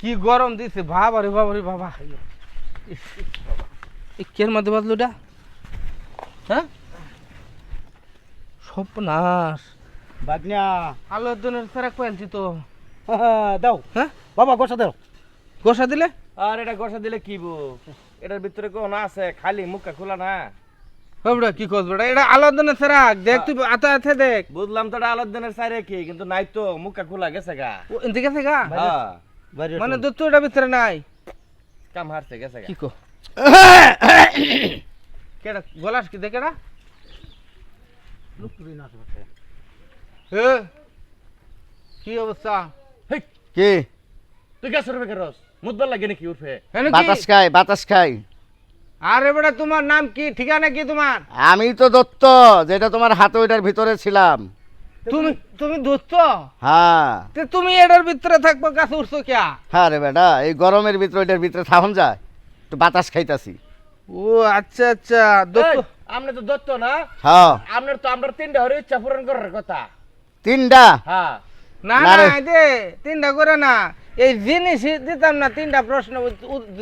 কি গরম দিছে বাবা রে বাবা রে বাবা। কের মধ্যে বাজলো এটা হ্যাঁ? সর্বনাশ। বাগনা। আলো একজনের সারা কয়েলছি তো। দাও। হ্যাঁ? বাবা গোসা দাও। গোসা দিলে? আর এটা গোসা দিলে কি বো এটার ভিতরে কোন আছে? খালি মুখটা খোলা না। বাবড়া কি করব এটা এটা আলো একজনের সারা দেখ তুই আতা আতে দেখ। বুঝলাম তো এটা আলোর দিনের সাইরে কি কিন্তু নাই তো মুখটা খোলা গেছে গা। ও গেছে গা? হ্যাঁ। মানে এটা ভিতরে নাই। কাম হারছে গেছে কি কো? কেডা গলাস কি দেখেডা এ কি অবস্থা? হেই, কি? তুই গেছ রে বেকারস মুদবার লাগে নাকি উঠে? কি? বাতাস খাই বাতাস খাই। আরে বেটা তোমার নাম কি? ঠিকানা কি তোমার? আমি তো দত্ত যেটা তোমার হাতে ওইটার ভিতরে ছিলাম। তুমি তুমি দোস্ত হ্যাঁ। তে তুমি এটার ভিতরে থাকব কাছে উঠছো কিয়া? হ্যাঁ রে বেটা এই গরমের ভিতরে ওইটার ভিতরে থাকুন যায়। বাতাস খাইতাছি। ও আচ্ছা আচ্ছা। দোস্ত আপনি তো। দত্ত না? হ্যাঁ। আপনার তো আমরা তিনটা হরে ইচ্ছা পূরণ করার কথা। তিনটা? হ্যাঁ। না না। দে তিনটা করে না। এই জিনিস দিতাম না তিনটা প্রশ্ন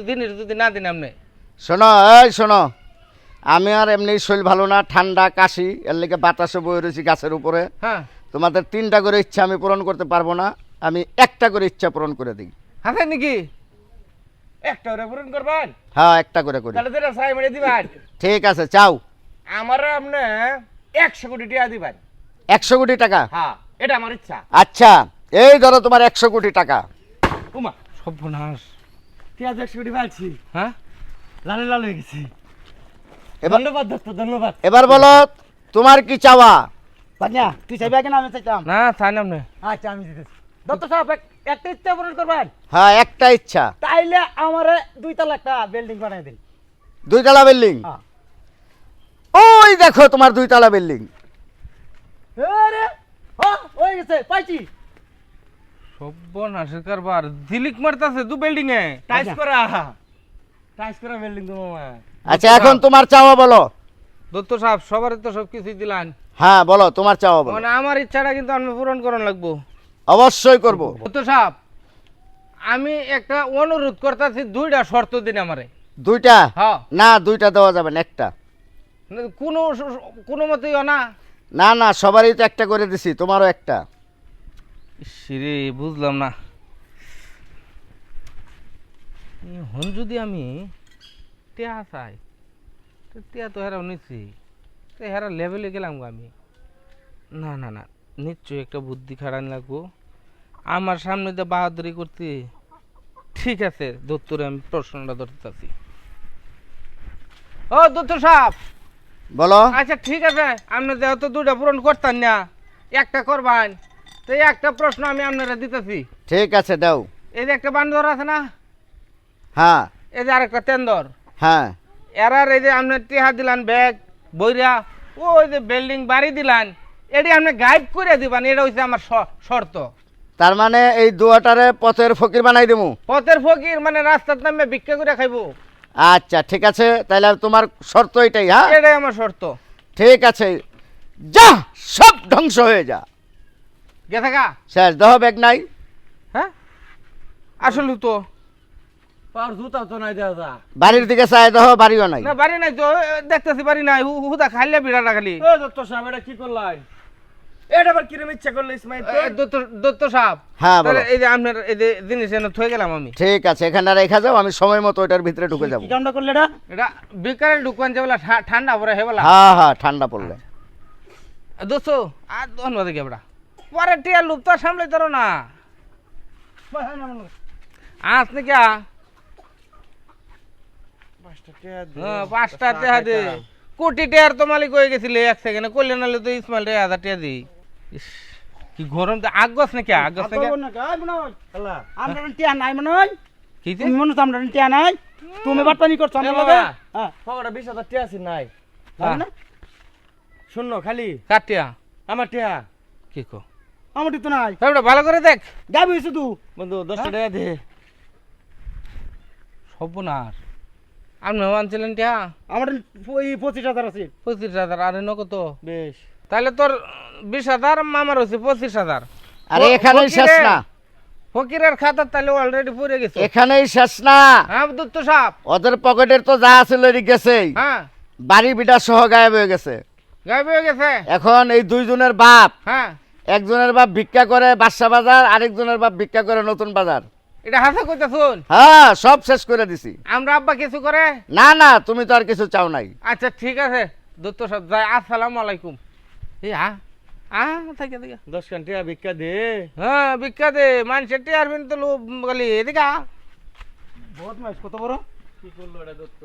জিনিস যদি না দিন আপনি শোনো এই শোনো। আমি আর এমনি শরীর ভালো না ঠান্ডা কাশি এর লেগে বাতাসে বয়ে রয়েছি গাছের উপরে। হ্যাঁ। তোমাদের তিনটা করে ইচ্ছা আমি পূরণ করতে পারব না আমি একটা করে ইচ্ছা পূরণ করে দিই। হাতে নাকি? একটা করে পূরণ করবেন? হ্যাঁ একটা করে করি। তাহলে সাই মেরে দিবেন। ঠিক আছে চাও। আমার আপনি একশো কোটি টাকা দিবেন। একশো কোটি টাকা? হ্যাঁ এটা আমার ইচ্ছা। আচ্ছা এই ধরো তোমার একশো কোটি টাকা। উমা সর্বনাশ। পেঁয়াজ একশো কোটি পাচ্ছি হ্যাঁ? লালে লাল হয়ে গেছি। এবার ধন্যবাদ দত্ত ধন্যবাদ। এবার বলো তোমার কি চাওয়া? বাগনা তুই চাইবে কিনা আমি চাইতাম না চাই না আপনি আচ্ছা আমি দিতেছি দত্ত সাহেব একটা ইচ্ছা পূরণ করবেন? হ্যাঁ একটা ইচ্ছা। তাইলে আমারে দুই তালা একটা বিল্ডিং বানাই দিন। দুইতলা বিল্ডিং? হ্যাঁ। ওই দেখো তোমার দুইতলা বিল্ডিং। আরে হ্যাঁ হয়ে গেছে পাইছি। সর্বনাশের কারবার ঝিলিক মারতাছে দু বিল্ডিং এ। টাইস করা। টাইস করা বিল্ডিং তো মামা আচ্ছা এখন তোমার চাওয়া বলো। দত্ত সাহেব সবার তো সব কিছুই দিলান। হ্যাঁ বলো তোমার চাওয়া বলো। মানে আমার ইচ্ছাটা কিন্তু আমি পূরণ করান লাগবো। অবশ্যই করব। দত্ত সাহেব আমি একটা অনুরোধ করতেছি দুইটা শর্ত দিন আমারে। দুইটা? হ্যাঁ। না দুইটা দেওয়া যাবে না একটা। কোনো কোনো মতেই না। না না সবারই তো একটা করে দিছি তোমারও একটা। সিরে বুঝলাম না। হন যদি আমি টেহা চাই তো টেহা তো হেরাও নিচ্ছি তো হেরা লেভেলে গেলাম গো আমি। না না না নিশ্চয়ই একটা বুদ্ধি খাড়ান লাগবো। আমার সামনে দিয়ে বাহাদুরি করতে ঠিক আছে দত্তরে আমি প্রশ্নটা ধরতে ধরতেছি। ও দত্ত সাহেব! বলো। আচ্ছা ঠিক আছে আপনি যেহেতু দুটা পূরণ করতেন না একটা করবেন। তো একটা প্রশ্ন আমি আপনারা দিতেছি। ঠিক আছে দাও। এই যে একটা বান্দর আছে না? হ্যাঁ। এই যে আরেকটা তেন্দর? হ্যাঁ। এরার এই যে আপনি টিহা দিলান ব্যাগ বইরা ওই যে বিল্ডিং বাড়ি দিলান এটি আপনি গাইড করে দিবেন এটা হচ্ছে আমার শর্ত। তার মানে এই দুয়াটারে পথের ফকির বানাই দেবো পথের ফকির মানে রাস্তার নামে ভিক্ষা করে খাইবো। আচ্ছা ঠিক আছে তাহলে তোমার শর্ত এটাই হ্যাঁ? এটাই আমার শর্ত। ঠিক আছে যা সব ধ্বংস হয়ে যা। গে? থাকা শেষ দেহ ব্যাগ নাই। হ্যাঁ? আসলে তো। পার জুতা তো নাই বাড়ির দিকে চাই বাড়িও নাই। না বাড়ি নাই তো দেখতেছি বাড়ি নাই হু- হুদা খাইলে বিড়াটা খালি। ও দত্ত সাহেব এটা কি করলাই? এটা আবার কিরম ইচ্ছা করলে ইসমাইল তো এ, দত্ত দত্ত সাহেব। হ্যাঁ বলো। এই যে আপনার এই যে জিনিস এনে থয়ে গেলাম আমি। ঠিক আছে এখানে রেখা যাও আমি সময় মতো ওইটার ভিতরে ঢুকে যাব। কি কামটা করলে এটা? এটা বিকালে ঢুকান যে বলা ঠান্ডা পরে হেবলা হ্যাঁ হ্যাঁ ঠান্ডা পড়লে। দোস্ত আর ধন্যবাদ কি পরে টিয়া লুপ তো সামলাই তোর না। আস নাকি? হ্যাঁ, পাঁচটা টিয়া দে। কোটি টিয়ার তো মালিক হয়ে গেছিলে এক সেকেন্ডে করলে নাহলে তো ইসমাইল রে হাজার টিয়া দি ইস, কি গরম তো। আগস নাকি? আগস নাকি? আমরা টিয়া নাই মনে হয়। কি তুমি মনে আমরা টিয়া নাই। তুমি বাটপানি করছ আমার লগে? হ্যাঁ। পকেটে বিশ হাজার টিয়া আছে নাই। না? শূন্য খালি। কার টিয়া আমার টিয়া কি কো? আমার তো নাই। ভালো করে দেখ। যাবি শুধু। বন্ধু দশটা টাকা দে। সর্বনাশ। আপনি আনছিলেন টিয়া? আমার ওই পঁচিশ হাজার আছে। পঁচিশ হাজার আরে বেশ। তাহলে তোর বিশ হাজার মামার হচ্ছে পঁচিশ হাজার। আরে এখানেই শেষ না। ফকিরের খাতা তাহলে অলরেডি পড়ে গেছে। এখানেই শেষ না। হ্যাঁ দত্ত সাহেব ওদের পকেটের তো যা গেছেই। হ্যাঁ। বাড়ি বিটা সহ গায়েব হয়ে গেছে। গায়েব হয়ে গেছে? এখন এই দুইজনের বাপ। হ্যাঁ। একজনের বাপ ভিক্ষা করে বাদশা বাজার আরেকজনের বাপ ভিক্ষা করে নতুন বাজার। এটা হাসা কইতা শুন। হ্যাঁ সব শেষ করে দিছি। আমরা আব্বা কিছু করে? না না তুমি তো আর কিছু চাও নাই। আচ্ছা ঠিক আছে। দত্ত সব যাই আসসালামু আলাইকুম। এই আ আ থাকে থেকে দশ খান টিয়া ভিক্ষা দে। হ্যাঁ বিখ্যা দে। মানুষের টিয়ার বিন তো লোক গলি। এদিকে মাস কত বড়? কি করল এটা দত্ত